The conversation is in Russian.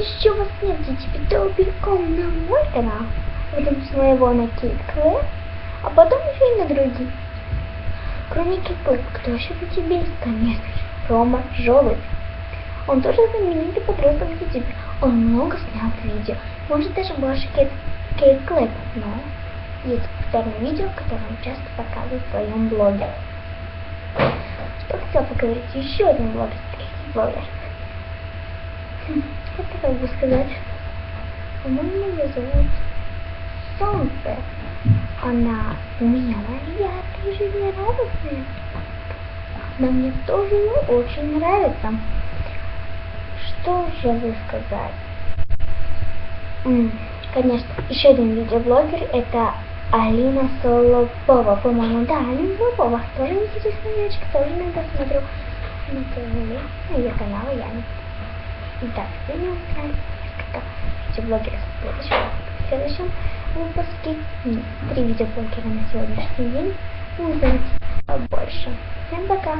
Еще вас нет, теперь целиком на мой канал, потом с моего на Кейт а потом еще и на другие. Кроме Кейт кто еще у тебя есть? Конечно же, Рома Жолобь. Он тоже знаменитый подросток в YouTube. Он много снял видео. Может даже больше Кейт, но есть популярное видео, которое он часто показывает в своем блоге. Что хотел поговорить еще один блогер, блогер. Хм, Это как бы сказать, по-моему, ее зовут Солнце. Она смелая, яркая, жизнерадостная. Она мне тоже очень нравится. Что же вы сказать? Конечно, еще один видеоблогер это Алина Солопова. По-моему, да, Алина Солопова. Тоже интересная девочка, тоже иногда смотрю на ТВ, на ее канал Яна. Итак, вы не узнали несколько видеоблогеров в следующем, в следующем выпуске. Три видеоблогера на сегодняшний день. Вы побольше. Всем пока!